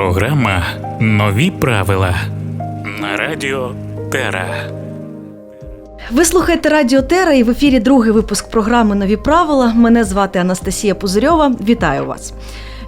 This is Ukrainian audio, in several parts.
Програма Нові правила на радіо Тера. Ви слухаєте Радіо Тера і в ефірі другий випуск програми Нові правила. Мене звати Анастасія Пузирьова. Вітаю вас.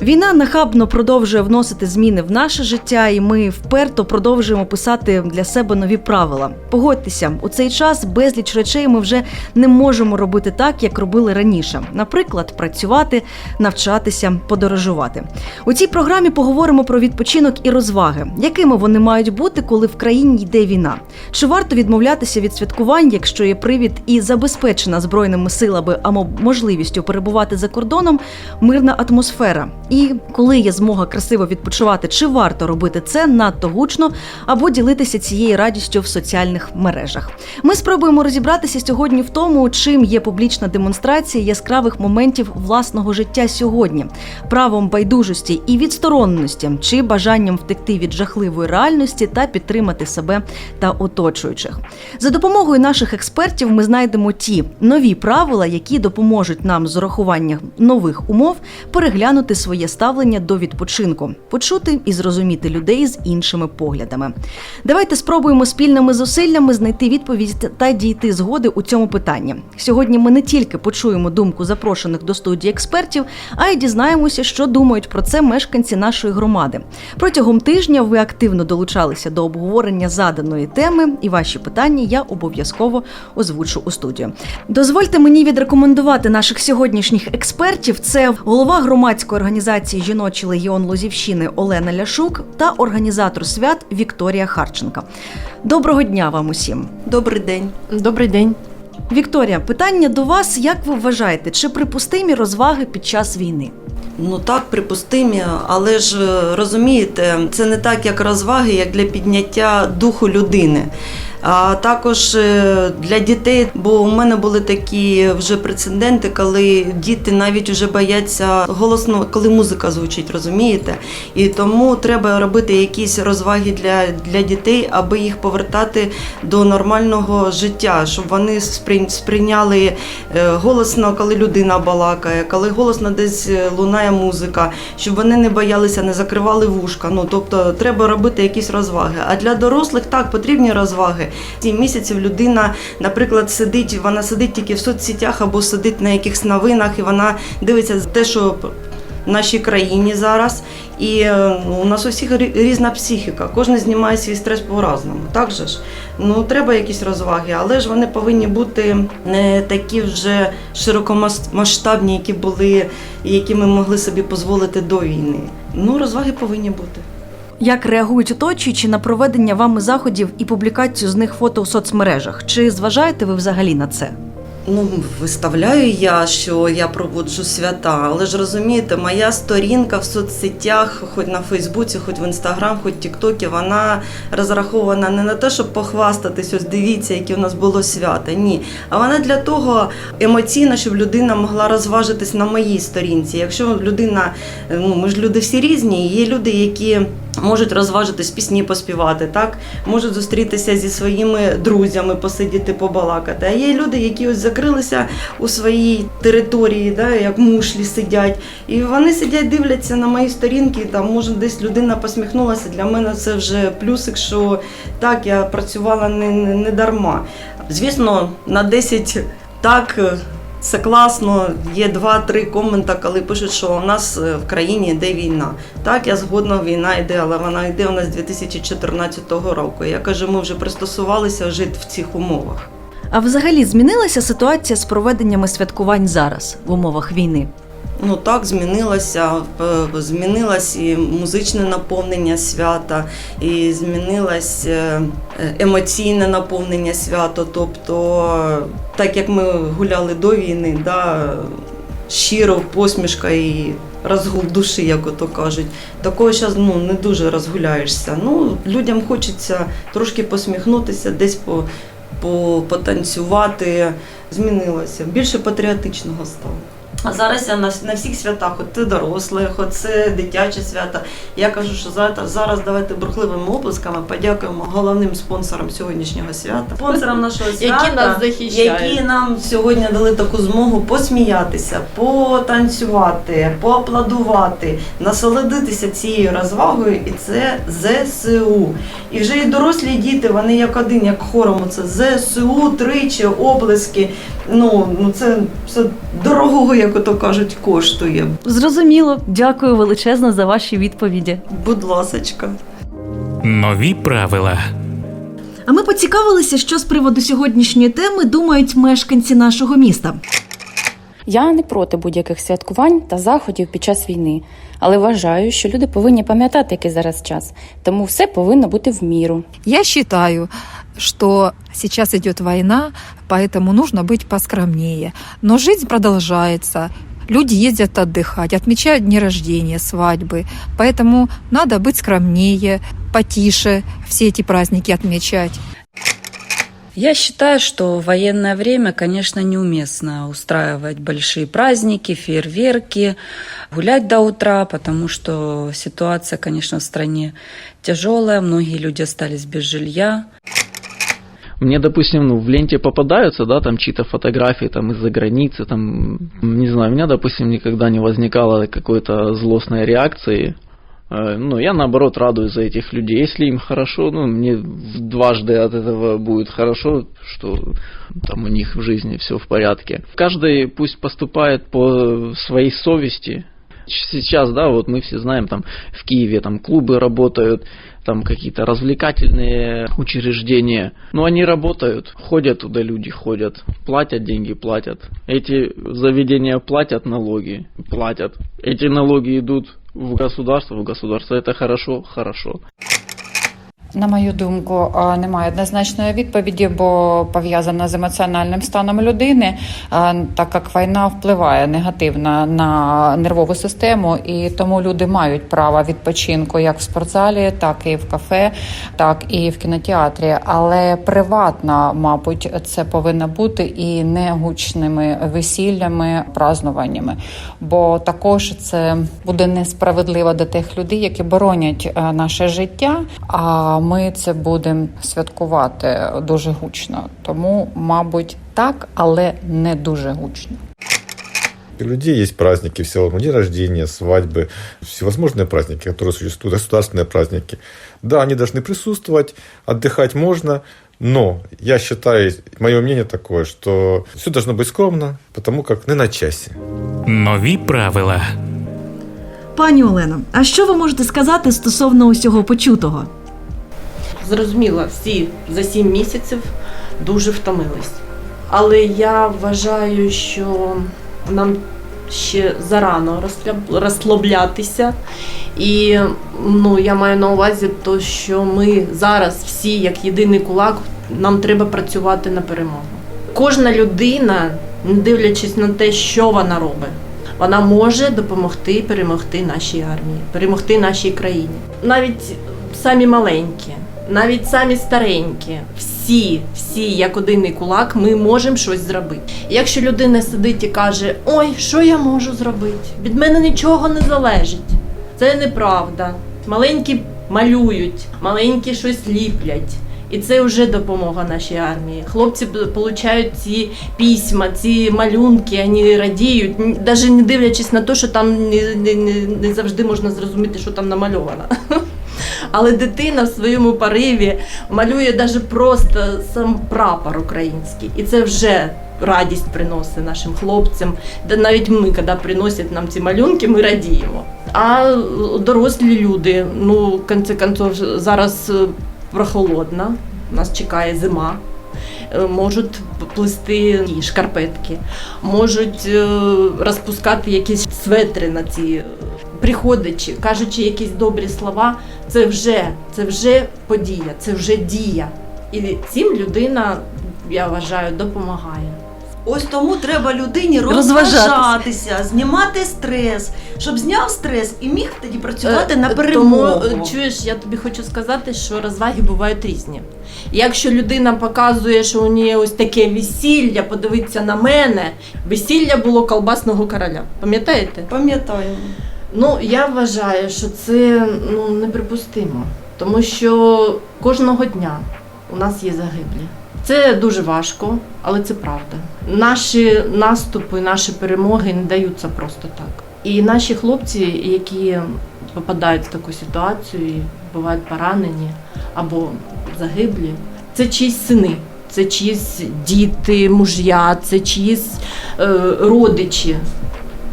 Війна нахабно продовжує вносити зміни в наше життя, і ми вперто продовжуємо писати для себе нові правила. Погодьтеся, у цей час безліч речей ми вже не можемо робити так, як робили раніше. Наприклад, працювати, навчатися, подорожувати. У цій програмі поговоримо про відпочинок і розваги, якими вони мають бути, коли в країні йде війна. Чи варто відмовлятися від святкувань, якщо є привід і забезпечена збройними силами або можливістю перебувати за кордоном мирна атмосфера? І коли є змога красиво відпочивати, чи варто робити це надто гучно або ділитися цією радістю в соціальних мережах? Ми спробуємо розібратися сьогодні в тому, чим є публічна демонстрація яскравих моментів власного життя сьогодні, правом байдужості і відстороненості, чи бажанням втекти від жахливої реальності та підтримати себе та оточуючих. За допомогою наших експертів ми знайдемо ті нові правила, які допоможуть нам з урахуванням нових умов переглянути своє ставлення до відпочинку, почути і зрозуміти людей з іншими поглядами. Давайте спробуємо спільними зусиллями знайти відповідь та дійти згоди у цьому питанні. Сьогодні ми не тільки почуємо думку запрошених до студії експертів, а й дізнаємося, що думають про це мешканці нашої громади. Протягом тижня ви активно долучалися до обговорення заданої теми, і ваші питання я обов'язково озвучу у студію. Дозвольте мені відрекомендувати наших сьогоднішніх експертів. Це голова громадської організації Жіночий легіон Лозівщини Олена Ляшук та організатор свят Вікторія Харченка. Доброго дня вам усім. Добрий день. Добрий день. Вікторія, питання до вас: як ви вважаєте, чи припустимі розваги під час війни? Ну так, припустимі, але ж е, розумієте, це не так, як розваги, як для підняття духу людини. А також е, для дітей, бо у мене були такі вже прецеденти, коли діти навіть вже бояться голосно, коли музика звучить, розумієте? І тому треба робити якісь розваги для, для дітей, аби їх повертати до нормального життя, щоб вони сприй- сприйняли е, голосно, коли людина балакає, коли голосно десь е, лунає музика, щоб вони не боялися, не закривали вушка. Ну тобто треба робити якісь розваги. А для дорослих так потрібні розваги. Сім місяців людина, наприклад, сидить, вона сидить тільки в соцсетях або сидить на якихось новинах, і вона дивиться те, що в нашій країні зараз. І е, ну, у нас у всіх рі- різна психіка, кожен знімає свій стрес по-разному. Так же ж? Ну, треба якісь розваги, але ж вони повинні бути не такі вже широкомасштабні, які були, які ми могли собі дозволити до війни. Ну, розваги повинні бути. Як реагують оточуючі на проведення вами заходів і публікацію з них фото у соцмережах? Чи зважаєте ви взагалі на це? Ну, виставляю я, що я проводжу свята, але ж розумієте, моя сторінка в соцсетях, хоч на Фейсбуці, хоч в Інстаграм, хоч в Тіктокі, вона розрахована не на те, щоб похвастатись, ось дивіться, яке у нас було свято. Ні. А вона для того емоційна, щоб людина могла розважитись на моїй сторінці. Якщо людина, ну ми ж люди всі різні, є люди, які можуть розважитись, пісні поспівати, так можуть зустрітися зі своїми друзями, посидіти, побалакати. А є люди, які ось закрилися у своїй території, да, як мушлі сидять, і вони сидять, дивляться на мої сторінки. Там може десь людина посміхнулася. Для мене це вже плюсик, що так я працювала не, не, дарма. Звісно, на 10 так. Це класно, є два-три комента, коли пишуть, що у нас е, в країні йде війна. Так, я згодна, війна йде, але вона йде у нас з 2014 року. Я кажу, ми вже пристосувалися жити в цих умовах. А взагалі змінилася ситуація з проведеннями святкувань зараз в умовах війни? Ну так, змінилося, е, змінилось і музичне наповнення свята, і змінилось е, емоційне наповнення свята. Тобто, так як ми гуляли до війни, да, щиро, посмішка і розгул душі, як ото кажуть. Такого зараз ну, не дуже розгуляєшся. Ну, людям хочеться трошки посміхнутися, десь по, по, потанцювати. Змінилося. Більше патріотичного стало. А зараз я на, на всіх святах, от це дорослих, от це дитячі свята. Я кажу, що зараз, зараз давайте бурхливими оплесками подякуємо головним спонсорам сьогоднішнього свята. Спонсорам нашого свята, Які нас захищають. які нам сьогодні дали таку змогу посміятися, потанцювати, поаплодувати, насолодитися цією розвагою, і це ЗСУ. І вже і дорослі діти, вони як один, як хором, це ЗСУ, тричі, облески. Ну, ну це все дорогого, як ото кажуть, коштує. Зрозуміло, дякую величезно за ваші відповіді. Будь ласочка. Нові правила. А ми поцікавилися, що з приводу сьогоднішньої теми думають мешканці нашого міста. Я не проти будь-яких святкувань та заходів під час війни, але вважаю, що люди повинні пам'ятати, який зараз час, тому все повинно бути в міру. Я считаю, что сейчас идет война, поэтому нужно быть поскромнее. Но жизнь продолжается. Люди ездят отдыхать, отмечают дни рождения, свадьбы. Поэтому надо быть скромнее, потише все эти праздники отмечать. Я считаю, что в военное время, конечно, неуместно устраивать большие праздники, фейерверки, гулять до утра, потому что ситуация, конечно, в стране тяжелая, многие люди остались без жилья. Мне, допустим, ну, в ленте попадаются, да, там чьи-то фотографии там из-за границы, там, не знаю, у меня, допустим, никогда не возникало какой-то злостной реакции. Э, Ну, я наоборот радуюсь за этих людей. Если им хорошо, ну, мне дважды от этого будет хорошо, что там у них в жизни все в порядке. Каждый пусть поступает по своей совести. Сейчас, да, вот мы все знаем, там в Киеве там клубы работают, там какие-то развлекательные учреждения. Но они работают, ходят туда люди, ходят, платят деньги, платят. Эти заведения платят налоги, платят. Эти налоги идут в государство, в государство. Это хорошо, хорошо. На мою думку, немає однозначної відповіді, бо пов'язана з емоціональним станом людини, так як війна впливає негативно на нервову систему, і тому люди мають право відпочинку як в спортзалі, так і в кафе, так і в кінотеатрі. Але приватно, мабуть, це повинно бути і не гучними весіллями, празднуваннями. Бо також це буде несправедливо до тих людей, які боронять е, наше життя. А ми це будемо святкувати дуже гучно. Тому, мабуть, так, але не дуже гучно. У людей есть праздники, все, день рождения, свадьбы, всевозможные праздники, которые существуют, государственные праздники. Да, они должны присутствовать, отдыхать можно, но я считаю, мое мнение такое, что все должно быть скромно, потому как не на часе. Нові правила. Пані Олено, а що ви можете сказати стосовно усього почутого? Зрозуміло, всі за сім місяців дуже втомились. Але я вважаю, що нам ще зарано розслаблятися. І ну, я маю на увазі, то, що ми зараз всі, як єдиний кулак, нам треба працювати на перемогу. Кожна людина, не дивлячись на те, що вона робить, вона може допомогти перемогти нашій армії, перемогти нашій країні. Навіть самі маленькі, навіть самі старенькі, всі, всі, як один кулак, ми можемо щось зробити. Якщо людина сидить і каже: Ой, що я можу зробити? Від мене нічого не залежить. Це неправда. Маленькі малюють, маленькі щось ліплять. І це вже допомога нашій армії. Хлопці отримують ці письма, ці малюнки, вони радіють, навіть не дивлячись на те, що там не, не, не завжди можна зрозуміти, що там намальовано. Але дитина в своєму пориві малює навіть просто сам прапор український. І це вже радість приносить нашим хлопцям. Де навіть ми, коли приносять нам ці малюнки, ми радіємо. А дорослі люди, ну, в кінці концов, зараз е, прохолодно, нас чекає зима. Е, Можуть плести шкарпетки, можуть е, розпускати якісь светри на ці приходячи, кажучи якісь добрі слова, це вже, це вже подія, це вже дія. І цим людина, я вважаю, допомагає. Ось тому треба людині Розважатися. знімати стрес, щоб зняв стрес і міг тоді працювати Е, на перемогу. е, чуєш, я тобі хочу сказати, що розваги бувають різні. Якщо людина показує, що у неї ось таке весілля, подивиться на мене, весілля було колбасного короля. Пам'ятаєте? Пам'ятаю. Ну, я вважаю, що це ну, неприпустимо, тому що кожного дня у нас є загиблі. Це дуже важко, але це правда. Наші наступи, наші перемоги не даються просто так. І наші хлопці, які попадають в таку ситуацію, і бувають поранені або загиблі, це чиїсь сини, це чиїсь діти, муж'я, це чиїсь е, родичі.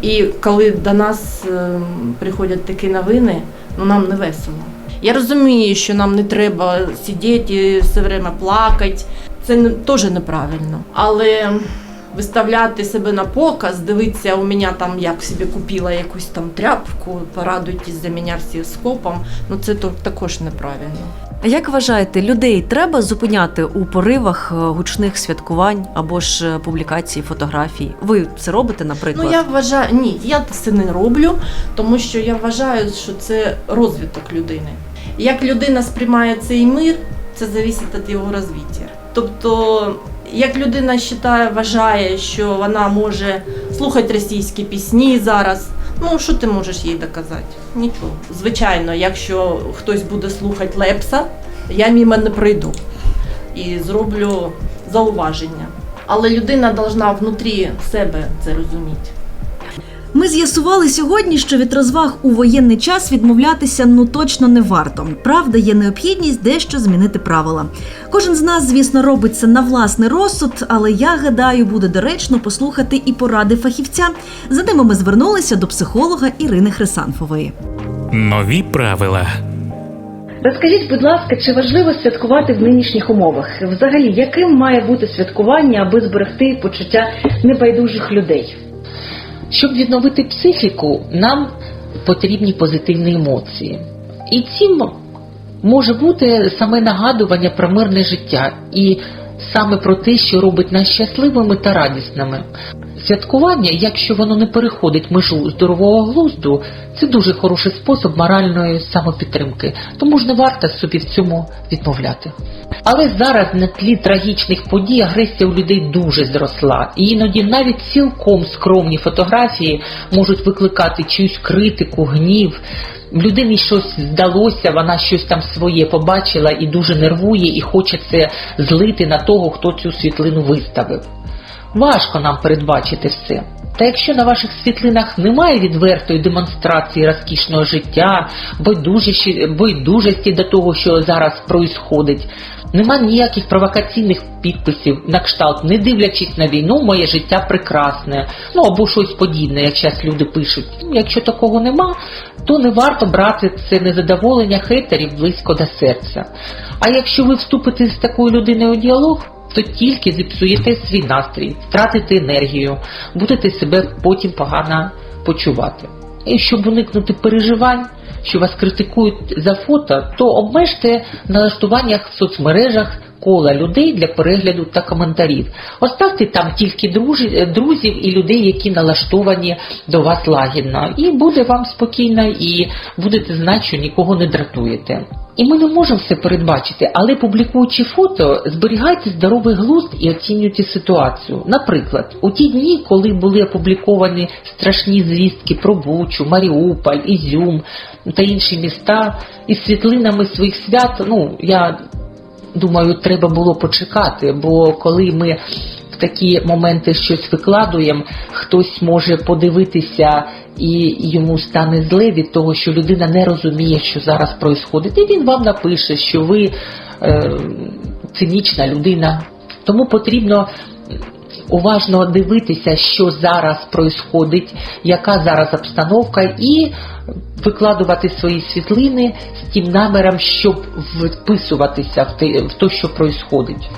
І коли до нас е, приходять такі новини, ну нам не весело. Я розумію, що нам не треба сидіти все время плакати. Це не- теж неправильно. Але виставляти себе на показ, дивитися, у мене там як собі купила якусь там тряпку, порадуйтесь за мене всі скопом, ну це також неправильно. А як вважаєте, людей треба зупиняти у поривах е, гучних святкувань або ж е, публікацій фотографій? Ви це робите, наприклад? Ну я вважаю, ні, я це не роблю, тому що я вважаю, що це розвиток людини. Як людина сприймає цей мир, це залежить від його розвиття. Тобто, як людина вважає, що вона може слухати російські пісні зараз. Ну, що ти можеш їй доказати? Нічого. Звичайно, якщо хтось буде слухати Лепса, я мимо не пройду і зроблю зауваження. Але людина повинна внутрі себе це розуміти. Ми з'ясували сьогодні, що від розваг у воєнний час відмовлятися ну точно не варто. Правда, є необхідність дещо змінити правила. Кожен з нас, звісно, робить це на власний розсуд, але я гадаю, буде доречно послухати і поради фахівця. За ними ми звернулися до психолога Ірини Хрисанфової. Нові правила. Розкажіть, будь ласка, чи важливо святкувати в нинішніх умовах? Взагалі, яким має бути святкування, аби зберегти почуття небайдужих людей? Щоб відновити психіку, нам потрібні позитивні емоції. І цим може бути саме нагадування про мирне життя і саме про те, що робить нас щасливими та радісними. Святкування, якщо воно не переходить межу здорового глузду, це дуже хороший спосіб моральної самопідтримки, тому ж не варто собі в цьому відмовляти. Але зараз на тлі трагічних подій агресія у людей дуже зросла, і іноді навіть цілком скромні фотографії можуть викликати чиюсь критику, гнів. Людині щось здалося, вона щось там своє побачила і дуже нервує, і хоче це злити на того, хто цю світлину виставив. Важко нам передбачити все. Та якщо на ваших світлинах немає відвертої демонстрації розкішного життя, байдужості, байдужості до того, що зараз проїсходить, нема ніяких провокаційних підписів на кшталт, не дивлячись на війну, моє життя прекрасне, ну або щось подібне, як зараз люди пишуть. Ну, Якщо такого нема, то не варто брати це незадоволення хейтерів близько до серця. А якщо ви вступите з такою людиною у діалог, то тільки зіпсуєте свій настрій, втратите енергію, будете себе потім погано почувати. І щоб уникнути переживань, що вас критикують за фото, то обмежте налаштуваннях в соцмережах кола людей для перегляду та коментарів. Оставте там тільки дружі, друзів і людей, які налаштовані до вас лагідно. І буде вам спокійно, і будете знати, що нікого не дратуєте. І ми не можемо все передбачити, але публікуючи фото, зберігайте здоровий глузд і оцінюйте ситуацію. Наприклад, у ті дні, коли були опубліковані страшні звістки про Бучу, Маріуполь, Ізюм та інші міста із світлинами своїх свят, ну я думаю, треба було почекати, бо коли ми в такі моменти щось викладуємо, хтось може подивитися і йому стане зле від того, що людина не розуміє, що зараз відбувається. І він вам напише, що ви е, цинічна людина. Тому потрібно уважно дивитися, що зараз відбувається, яка зараз обстановка, і викладувати свої світлини з тим наміром, щоб вписуватися в те, що відбувається.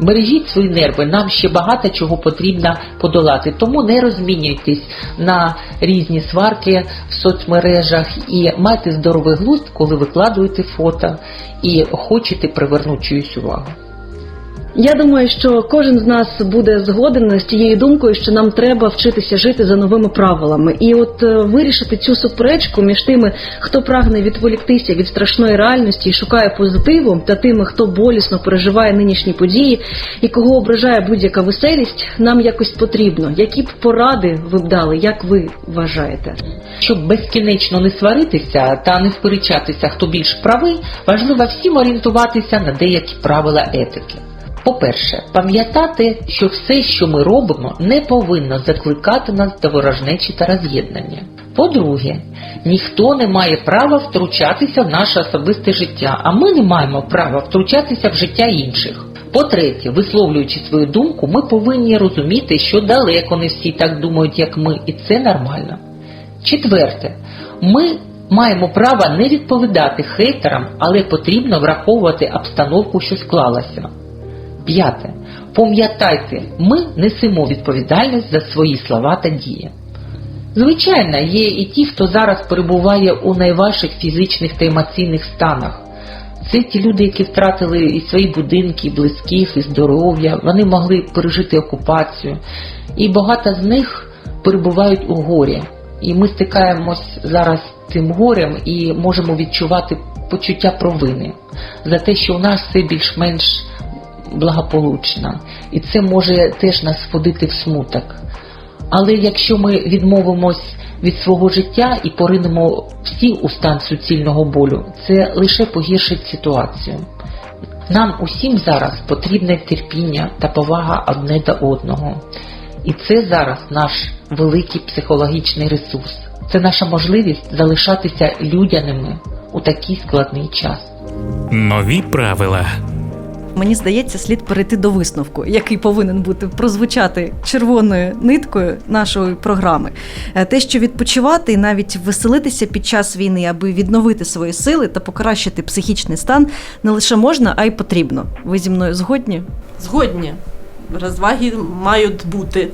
Бережіть свої нерви, нам ще багато чого потрібно подолати. Тому не розмінюйтесь на різні сварки в соцмережах і майте здоровий глузд, коли викладуєте фото і хочете привернути чиюсь увагу. Я думаю, що кожен з нас буде згоден з тією думкою, що нам треба вчитися жити за новими правилами, і от е, вирішити цю суперечку між тими, хто прагне відволіктися від страшної реальності і шукає позитиву, та тими, хто болісно переживає нинішні події і кого ображає будь-яка веселість, нам якось потрібно. Які б поради ви б дали, як ви вважаєте? Щоб безкінечно не сваритися та не сперечатися, хто більш правий, важливо всім орієнтуватися на деякі правила етики. По-перше, пам'ятати, що все, що ми робимо, не повинно закликати нас до ворожнечі та роз'єднання. По-друге, ніхто не має права втручатися в наше особисте життя, а ми не маємо права втручатися в життя інших. По-третє, висловлюючи свою думку, ми повинні розуміти, що далеко не всі так думають, як ми, і це нормально. Четверте, ми маємо право не відповідати хейтерам, але потрібно враховувати обстановку, що склалася. П'яте. Пам'ятайте, ми несемо відповідальність за свої слова та дії. Звичайно, є і ті, хто зараз перебуває у найважчих фізичних та емоційних станах. Це ті люди, які втратили і свої будинки, і близьких, і здоров'я, вони могли пережити окупацію. І багато з них перебувають у горі. І ми стикаємось зараз з цим горем і можемо відчувати почуття провини за те, що у нас все більш-менш благополучно. І це може теж нас вводити в смуток. Але якщо ми відмовимось від свого життя і поринемо всі у стан суцільного болю, це лише погіршить ситуацію. Нам усім зараз потрібне терпіння та повага одне до одного. І це зараз наш великий психологічний ресурс. Це наша можливість залишатися людяними у такий складний час. Нові правила. Мені здається, слід перейти до висновку, який повинен бути прозвучати червоною ниткою нашої програми. Е, Те, що відпочивати і навіть веселитися під час війни, аби відновити свої сили та покращити психічний стан, не лише можна, а й потрібно. Ви зі мною згодні? Згодні. Розваги мають бути.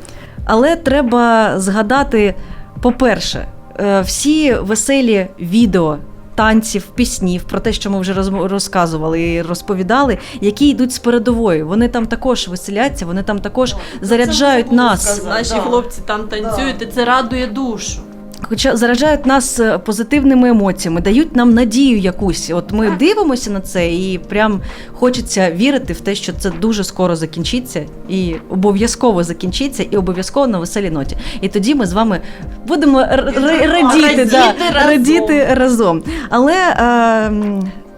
Але треба згадати, по-перше, е, всі веселі відео. Танців, піснів про те, що ми вже розказували і розповідали, які йдуть з передової. Вони там також веселяться, вони там також заряджають нас. Наші хлопці там танцюють, і це радує душу. Хоча заражають нас е, позитивними емоціями, дають нам надію якусь. От ми дивимося на це, і прям хочеться вірити в те, що це дуже скоро закінчиться, і обов'язково закінчиться, і обов'язково на веселій ноті. І тоді ми з вами будемо радіти, Радіти да, разом. радіти разом. Але е,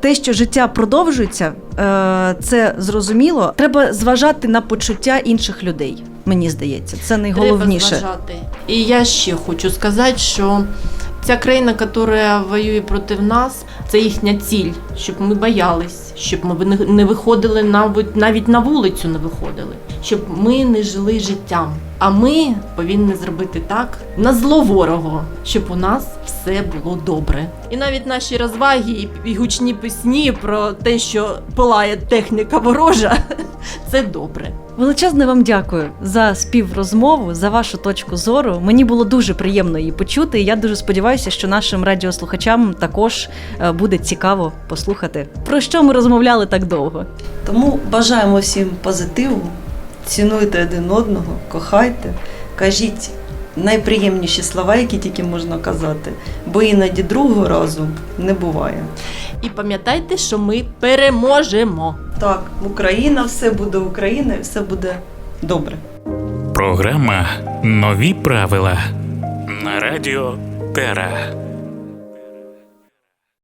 те, що життя продовжується, е, це зрозуміло. Треба зважати на почуття інших людей. Мені здається, це найголовніше. Треба зважати. І я ще хочу сказати, що ця країна, яка воює проти нас, це їхня ціль, щоб ми боялись, щоб ми не- виходили навіть, навіть на вулицю не виходили, щоб ми не жили життям. А ми повинні зробити так на зло ворогу, щоб у нас все було добре. І навіть наші розваги і, і гучні пісні про те, що пилає техніка ворожа, це добре. Величезне вам дякую за співрозмову, за вашу точку зору. Мені було дуже приємно її почути. і Я дуже сподіваюся, що нашим радіослухачам також е, буде цікаво послухати, про що ми розмовляли так довго. Тому бажаємо всім позитиву, цінуйте один одного, кохайте, кажіть найприємніші слова, які тільки можна казати, бо іноді другого разу не буває. І пам'ятайте, що ми переможемо. Так, Україна, все буде Україна і все буде добре. Програма Нові правила на радіо Тера.